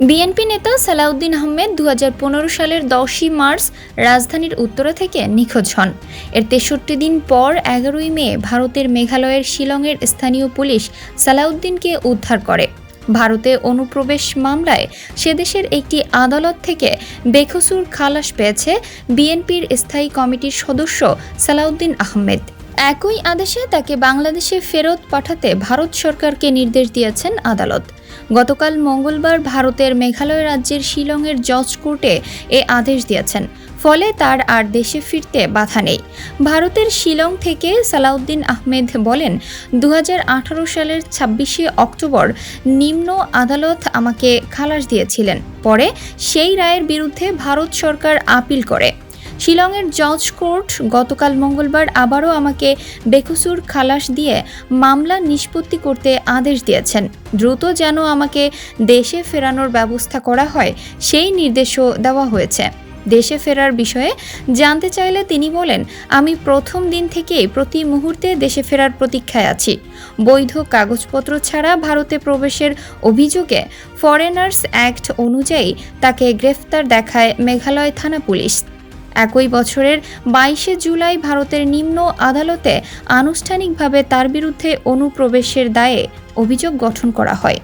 BNP নেতা সালাউদ্দিন আহমেদ দু হাজার পনেরো সালের দশই মার্চ রাজধানীর উত্তরা থেকে নিখোঁজ হন। এর তেষট্টি দিন পর এগারোই মে ভারতের মেঘালয়ের শিলংয়ের স্থানীয় পুলিশ সালাউদ্দিনকে উদ্ধার করে। ভারতে অনুপ্রবেশ মামলায় সে দেশের একটি আদালত থেকে বেখসুর খালাস পেয়েছে বিএনপির স্থায়ী কমিটির সদস্য সালাউদ্দিন আহমেদ। একই আদেশে তাকে বাংলাদেশে ফেরত পাঠাতে ভারত সরকারকে নির্দেশ দিয়েছেন আদালত। গতকাল মঙ্গলবার ভারতের মেঘালয় রাজ্যের শিলংয়ের জজ কোর্টে এ আদেশ দিয়েছেন। ফলে তার আর দেশে ফিরতে বাধা নেই। ভারতের শিলং থেকে সালাউদ্দিন আহমেদ বলেন দু হাজার আঠারো সালের ছাব্বিশে অক্টোবর নিম্ন আদালত আমাকে খালাস দিয়েছিলেন। পরে সেই রায়ের বিরুদ্ধে ভারত সরকার আপিল করে। শিলংয়ের জজ কোর্ট গতকাল মঙ্গলবার আবারও আমাকে বেকসুর খালাস দিয়ে মামলা নিষ্পত্তি করতে আদেশ দিয়েছেন। দ্রুত যেন আমাকে দেশে ফেরানোর ব্যবস্থা করা হয়, সেই নির্দেশও দেওয়া হয়েছে। দেশে ফেরার বিষয়ে জানতে চাইলে তিনি বলেন, আমি প্রথম দিন থেকেই প্রতি মুহূর্তে দেশে ফেরার প্রতীক্ষায় আছি। বৈধ কাগজপত্র ছাড়া ভারতে প্রবেশের অভিযোগে ফরেনার্স অ্যাক্ট অনুযায়ী তাকে গ্রেফতার দেখায় মেঘালয় থানা পুলিশ। একই বছরের বাইশে জুলাই ভারতের নিম্ন আদালতে আনুষ্ঠানিকভাবে তার বিরুদ্ধে অনুপ্রবেশের দায়ে অভিযোগ গঠন করা হয়।